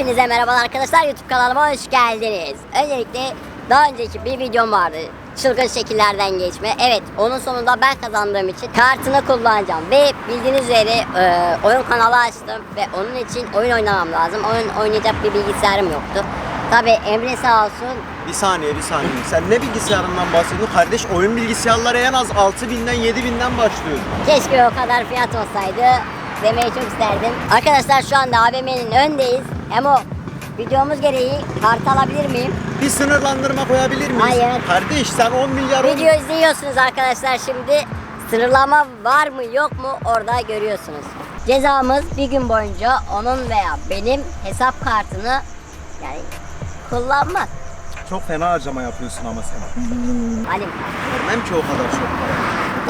Hepinize merhaba arkadaşlar YouTube kanalıma hoş geldiniz. Öncelikle daha önceki bir videom vardı. Çılgın şekillerden geçme. Evet onun sonunda ben kazandığım için kartını kullanacağım. Ve bildiğiniz üzere e, oyun kanalı açtım. Ve onun için oyun oynamam lazım. Oyun oynayacak bir bilgisayarım yoktu. Tabi Emre sağ olsun Bir saniye bir saniye. Sen ne bilgisayarından bahsediyorsun? Kardeş oyun bilgisayarları en az 6000'den 7000'den başlıyor. keşke o kadar fiyat olsaydı demeyi çok isterdim. Arkadaşlar şu anda AVM'nin öndeyiz. Hem o videomuz gereği kart alabilir miyim? Bir sınırlandırma koyabilir miyiz? Hayır. Kardeş sen 10 milyar Video izliyorsunuz arkadaşlar şimdi. Sınırlama var mı yok mu orada görüyorsunuz. Cezamız bir gün boyunca onun veya benim hesap kartını yani kullanmak. Çok fena harcama yapıyorsun ama sen. Halim. Vermem ki o kadar çok para.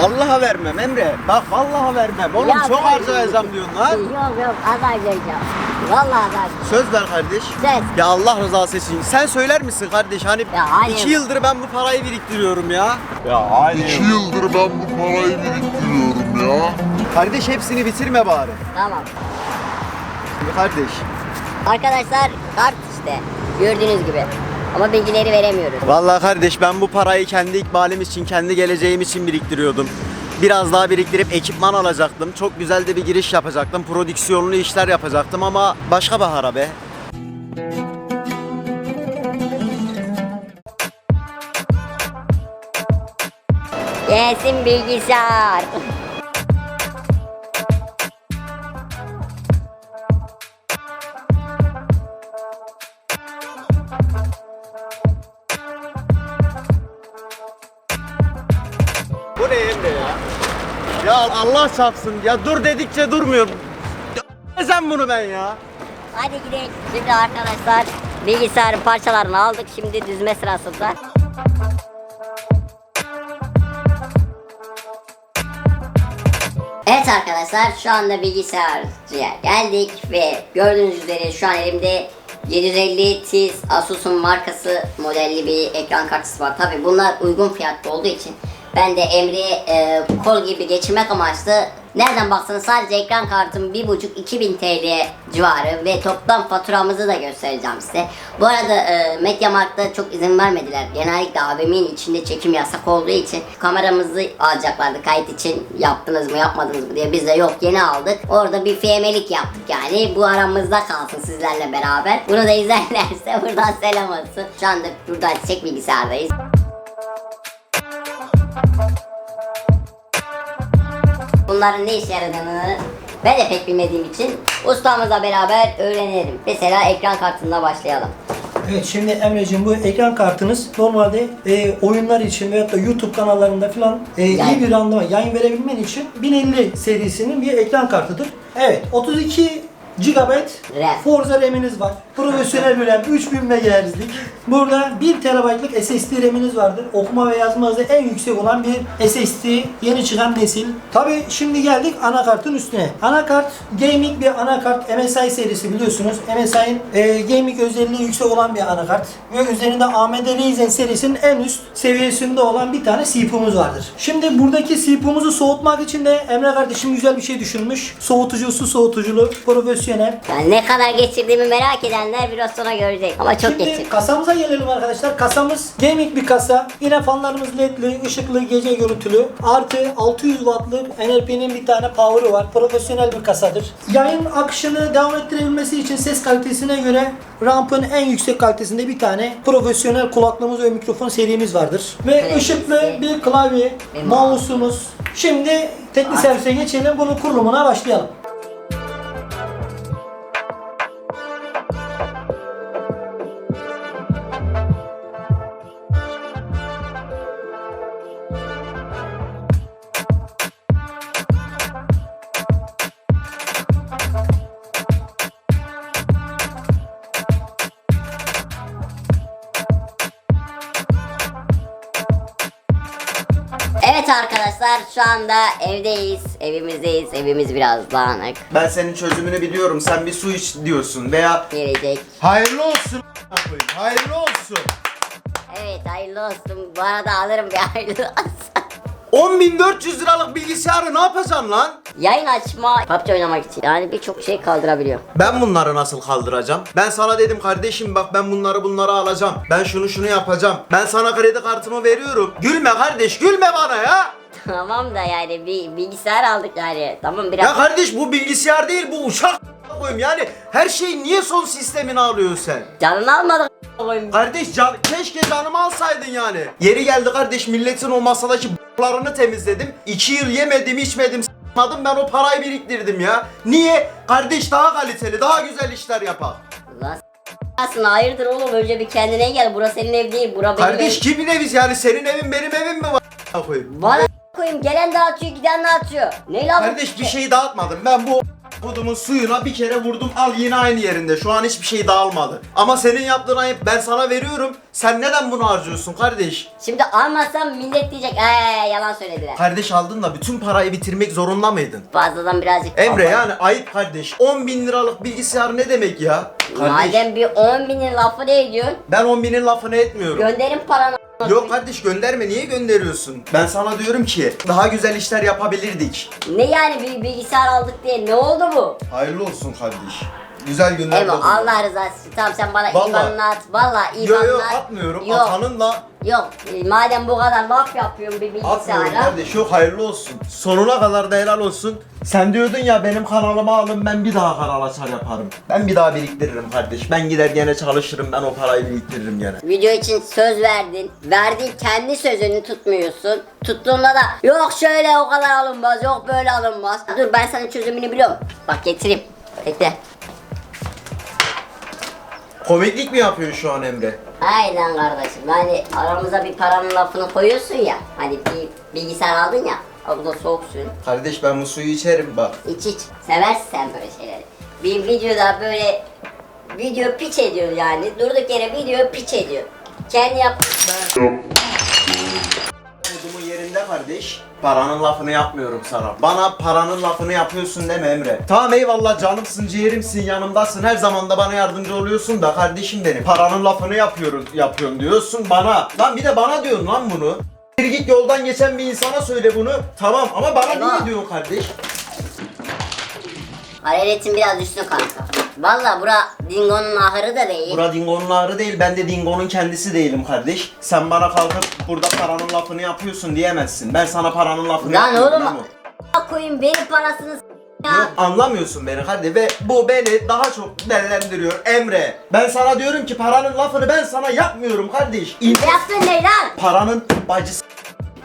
Vallahi vermem Emre. Bak vallahi vermem. Oğlum Ya çok ben- harcayacağım diyorsun lan. Yok yok az harcayacağım. Vallahi harcayacağım. Söz ver kardeş. Söz. Ya Allah rızası için. Sen söyler misin kardeş? Hani Ya hayır. iki yıldır ben bu parayı biriktiriyorum ya. Ya hayır. İki yıldır ben bu parayı biriktiriyorum ya. Kardeş hepsini bitirme bari. Tamam. Şimdi kardeş. Arkadaşlar kart işte gördüğünüz gibi. Ama bilgileri veremiyoruz. Vallahi kardeş ben bu parayı kendi ikbalim için, kendi geleceğim için biriktiriyordum. Biraz daha biriktirip ekipman alacaktım. Çok güzel de bir giriş yapacaktım. Prodüksiyonlu işler yapacaktım ama başka bahara be. Gelsin bilgisayar. Allah çarpsın ya dur dedikçe durmuyor. Sen bunu ben ya. Hadi gidelim. Şimdi arkadaşlar bilgisayarın parçalarını aldık. Şimdi düzme sırasında. Evet arkadaşlar şu anda bilgisayarcıya geldik ve gördüğünüz üzere şu an elimde 750 TIS Asus'un markası modelli bir ekran kartısı var. Tabi bunlar uygun fiyatlı olduğu için ben de Emre'ye e, kol gibi geçirmek amaçlı nereden baksanız sadece ekran kartım 1.5-2000 TL civarı ve toplam faturamızı da göstereceğim size. Bu arada e, Mediamarkt'ta çok izin vermediler. Genellikle AVM'nin içinde çekim yasak olduğu için kameramızı alacaklardı kayıt için yaptınız mı yapmadınız mı diye biz de yok yeni aldık. Orada bir FM'lik yaptık yani bu aramızda kalsın sizlerle beraber. Bunu da izlerlerse buradan selam olsun. Şu anda burada çek bilgisayardayız. Bunların ne işe yaradığını ben de pek bilmediğim için ustamızla beraber öğrenelim. Mesela ekran kartında başlayalım. Evet şimdi Emre'ciğim bu ekran kartınız normalde e, oyunlar için veyahut da YouTube kanallarında falan e, Yayın. iyi bir randıman yayın verebilmen için 1050 serisinin bir ekran kartıdır. Evet 32 GB RAM. Forza RAM'iniz var. Profesyonel bir RAM 3000 MHz'lik. Burada 1 TB'lık SSD RAM'iniz vardır. Okuma ve yazma hızı en yüksek olan bir SSD yeni çıkan nesil. Tabi şimdi geldik anakartın üstüne. Anakart gaming bir anakart MSI serisi biliyorsunuz. MSI'nin e, gaming özelliği yüksek olan bir anakart. Ve üzerinde AMD Ryzen serisinin en üst seviyesinde olan bir tane CPU'muz vardır. Şimdi buradaki CPU'muzu soğutmak için de Emre kardeşim güzel bir şey düşünmüş. Soğutucu, su soğutuculu, profesyonel. Yani ne kadar geçirdiğimi merak edenler biraz sonra görecek. Ama çok Şimdi geçir. kasamıza gelelim arkadaşlar. Kasamız gaming bir kasa. Yine fanlarımız ledli, ışıklı, gece görüntülü. Artı 600 wattlık NLP'nin bir tane power'ı var. Profesyonel bir kasadır. Yayın akışını devam ettirebilmesi için ses kalitesine göre Ramp'ın en yüksek kalitesinde bir tane profesyonel kulaklığımız ve mikrofon serimiz vardır. Ve Evet. ışıklı bir klavye, Ve mouse'umuz. Şimdi teknik servise geçelim. Bunun kurulumuna başlayalım. Evet arkadaşlar şu anda evdeyiz. Evimizdeyiz. Evimiz biraz dağınık. Ben senin çözümünü biliyorum. Sen bir su iç diyorsun veya Gelecek. hayırlı olsun a**ına koyayım, Hayırlı olsun. Evet hayırlı olsun. Bu arada alırım bir hayırlı olsun. 10.400 liralık bilgisayarı ne yapacaksın lan? Yayın açma, PUBG oynamak için. Yani birçok şey kaldırabiliyor. Ben bunları nasıl kaldıracağım? Ben sana dedim kardeşim bak ben bunları bunları alacağım. Ben şunu şunu yapacağım. Ben sana kredi kartımı veriyorum. Gülme kardeş gülme bana ya. tamam da yani bir bilgisayar aldık yani. Tamam Ya biraz. kardeş bu bilgisayar değil bu uçak koyayım. Yani her şeyi niye son sistemini alıyorsun sen? Canını almadık koyayım. Kardeş can, keşke canımı alsaydın yani. Yeri geldi kardeş milletin o masadaki b**larını temizledim. İki yıl yemedim içmedim s**madım ben o parayı biriktirdim ya. Niye? Kardeş daha kaliteli daha güzel işler yapar. Lan hayırdır oğlum önce bir kendine gel. Burası senin ev değil. Bura benim Kardeş ev. kimin evi yani senin evin benim evim mi var? a**ına koyayım? Bana gelen dağıtıyor giden dağıtıyor. Ne lan bu? Kardeş bir şey dağıtmadım. Ben bu kodumun suyuna bir kere vurdum al yine aynı yerinde. Şu an hiçbir şey dağılmadı. Ama senin yaptığın ayıp ben sana veriyorum. Sen neden bunu harcıyorsun kardeş? Şimdi almazsam millet diyecek eee yalan söylediler. Kardeş aldın da bütün parayı bitirmek zorunda mıydın? Fazladan birazcık. Emre yani ayıp kardeş. 10 bin liralık bilgisayar ne demek ya? Kardeş Madem bir 10 binin lafı ne ediyorsun? ben 10 binin lafını etmiyorum. Gönderin paranı. Yok kardeş gönderme niye gönderiyorsun? Ben sana diyorum ki daha güzel işler yapabilirdik. Ne yani bir bilgisayar aldık diye ne oldu bu? Hayırlı olsun kardeş. Güzel günler. Emo olsun. Allah rızası için tamam sen bana Vallahi. IBAN'ını at. Valla Yo IBAN'ını yo at. atmıyorum. Yok. Atanınla Yok. E, Madem bu kadar laf yapıyorsun bir atmıyorum bilgisayara. kardeş. Yok hayırlı olsun. Sonuna kadar da helal olsun. Sen diyordun ya benim kanalıma alın ben bir daha kanal açar yaparım. Ben bir daha biriktiririm kardeş. Ben gider gene çalışırım ben o parayı biriktiririm gene. Video için söz verdin. Verdiğin kendi sözünü tutmuyorsun. Tuttuğunda da yok şöyle o kadar alınmaz, yok böyle alınmaz. Dur ben sana çözümünü biliyorum. Bak getireyim. Bekle. Komiklik mi yapıyorsun şu an Emre? Aynen kardeşim. Yani aramıza bir paranın lafını koyuyorsun ya. Hani bir bilgisayar aldın ya. O da soğuk suyun. Kardeş ben bu suyu içerim bak. İç iç. Seversin sen böyle şeyleri. Bir videoda böyle video piç ediyor yani. Durduk yere video piç ediyor. Kendi yap. Kodumun yerinde kardeş. Paranın lafını yapmıyorum sana. Bana paranın lafını yapıyorsun deme Emre. Tamam eyvallah canımsın, ciğerimsin, yanımdasın. Her zaman da bana yardımcı oluyorsun da kardeşim benim. Paranın lafını yapıyorum, yapıyorum diyorsun bana. Lan bir de bana diyorsun lan bunu. Bir git yoldan geçen bir insana söyle bunu. Tamam ama bana niye diyorsun kardeş? Hararetin biraz düştü kanka. Valla bura Dingo'nun ahırı da değil. Bura Dingo'nun ağrı değil, ben de Dingo'nun kendisi değilim kardeş. Sen bana kalkıp burada paranın lafını yapıyorsun diyemezsin. Ben sana paranın lafını Lan yapıyorum. oğlum Memo. a- koyayım benim parasını s- ya. Yok, anlamıyorsun beni kardeş ve bu beni daha çok dellendiriyor Emre. Ben sana diyorum ki paranın lafını ben sana yapmıyorum kardeş. İn- yaptın ne lan? paranın bacısı.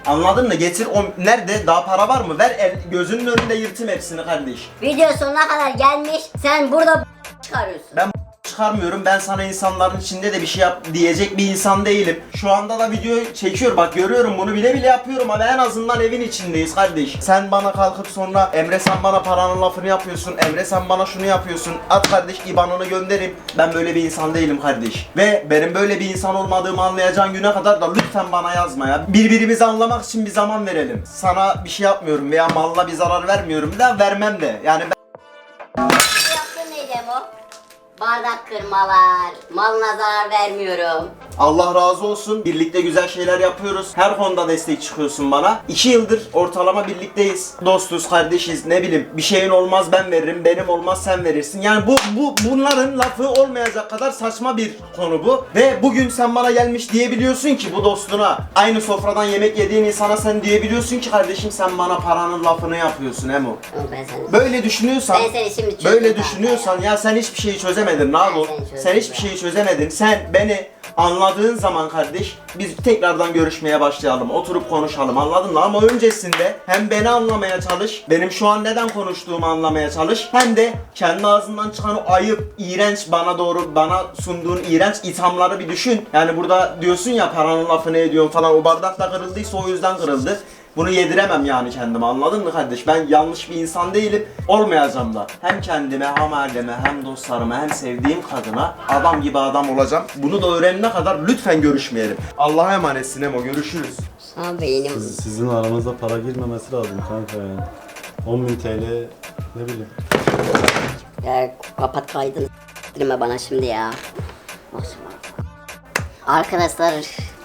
Anladın mı? Getir o nerede? Daha para var mı? Ver el, gözünün önünde yırtım hepsini kardeş. Video sonuna kadar gelmiş. Sen burada çıkarıyorsun. Ben çıkarmıyorum. Ben sana insanların içinde de bir şey yap diyecek bir insan değilim. Şu anda da video çekiyor. Bak görüyorum bunu bile bile yapıyorum ama en azından evin içindeyiz kardeş. Sen bana kalkıp sonra Emre sen bana paranın lafını yapıyorsun. Emre sen bana şunu yapıyorsun. At kardeş IBAN'ını gönderin. Ben böyle bir insan değilim kardeş. Ve benim böyle bir insan olmadığımı anlayacağın güne kadar da lütfen bana yazma ya. Birbirimizi anlamak için bir zaman verelim. Sana bir şey yapmıyorum veya malına bir zarar vermiyorum da vermem de. Yani ben Bardak kırmalar, malına zarar vermiyorum. Allah razı olsun. Birlikte güzel şeyler yapıyoruz. Her konuda destek çıkıyorsun bana. İki yıldır ortalama birlikteyiz. Dostuz, kardeşiz. Ne bileyim bir şeyin olmaz ben veririm. Benim olmaz sen verirsin. Yani bu, bu bunların lafı olmayacak kadar saçma bir konu bu. Ve bugün sen bana gelmiş diyebiliyorsun ki bu dostuna aynı sofradan yemek yediğin insana sen diyebiliyorsun ki kardeşim sen bana paranın lafını yapıyorsun Emo. Ben seni... Böyle düşünüyorsan Ben seni şimdi böyle düşünüyorsan ya sen hiçbir şeyi çözemedin çözdüm Sen hiçbir şeyi çözemedin. Sen beni anladığın zaman kardeş biz tekrardan görüşmeye başlayalım. Oturup konuşalım. Anladın mı? Ama öncesinde hem beni anlamaya çalış. Benim şu an neden konuştuğumu anlamaya çalış. Hem de kendi ağzından çıkan o ayıp, iğrenç bana doğru bana sunduğun iğrenç ithamları bir düşün. Yani burada diyorsun ya paranın lafını ediyorsun falan. O bardak da kırıldıysa o yüzden kırıldı. Bunu yediremem yani kendime anladın mı kardeş? Ben yanlış bir insan değilim. Olmayacağım da. Hem kendime hem aileme hem dostlarıma hem sevdiğim kadına adam gibi adam olacağım. Bunu da öğrenene kadar lütfen görüşmeyelim. Allah'a emanetsin Emo görüşürüz. Sana beynim. Siz- Sizin aranızda para girmemesi lazım kanka yani. 10.000 TL ne bileyim. Ya kapat kaydını s**tirme bana şimdi ya. Olsun. Arkadaşlar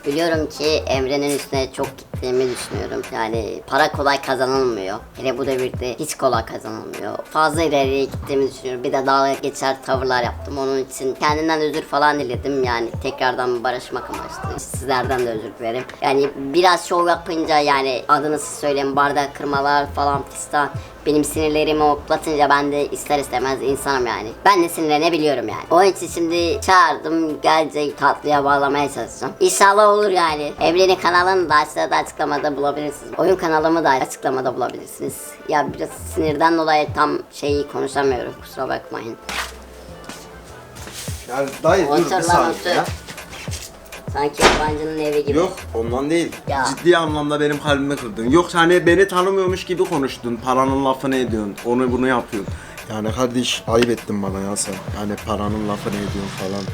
biliyorum ki Emre'nin üstüne çok ettiğimi düşünüyorum. Yani para kolay kazanılmıyor. Hele bu devirde hiç kolay kazanılmıyor. Fazla ileriye gittiğimi düşünüyorum. Bir de dalga geçer tavırlar yaptım. Onun için kendimden özür falan diledim. Yani tekrardan barışmak amaçlı. Sizlerden de özür dilerim. Yani biraz şov yapınca yani adını siz söyleyin bardak kırmalar falan fistan. Benim sinirlerimi hoplatınca ben de ister istemez insanım yani. Ben de sinirlenebiliyorum yani. Onun için şimdi çağırdım gelecek tatlıya bağlamaya çalışacağım. İnşallah olur yani. Evrenin kanalını da aşağıda açıklamada bulabilirsiniz. Oyun kanalımı da açıklamada bulabilirsiniz. Ya biraz sinirden dolayı tam şeyi konuşamıyorum kusura bakmayın. Yani dayı dur Otur bir lan saniye otur. ya. Sanki yabancının evi gibi. Yok ondan değil. Ya. Ciddi anlamda benim kalbimi kırdın. Yok hani beni tanımıyormuş gibi konuştun. Paranın lafını ediyorsun. Onu bunu yapıyorsun. Yani kardeş ayıp ettin bana ya sen. Yani paranın lafını ediyorsun falan.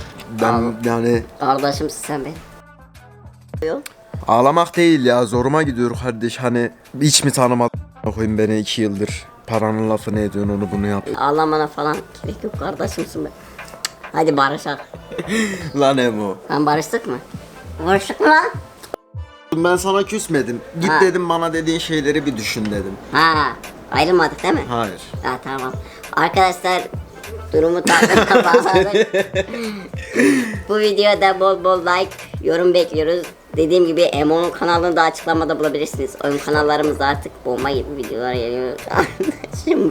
Ben yani Kardeşimsin sen benim. Yok. Ağlamak değil ya zoruma gidiyor kardeş. Hani hiç mi tanımadın koyayım beni iki yıldır. Paranın lafını ediyorsun onu bunu yap. Ağlamana falan gerek yok kardeşimsin ben. Hadi barışalım. Lan Emo. Lan barıştık mı? Barıştık mı lan? Ben sana küsmedim. Git Ha. dedim bana dediğin şeyleri bir düşün dedim. Ha, ayrılmadık değil mi? Hayır. Ha tamam. Arkadaşlar durumu tatlıya bağladık. Bu videoda bol bol like, yorum bekliyoruz. Dediğim gibi Emo'nun kanalını da açıklamada bulabilirsiniz. Oyun kanallarımızda artık bomba gibi videolar geliyor. Şimdi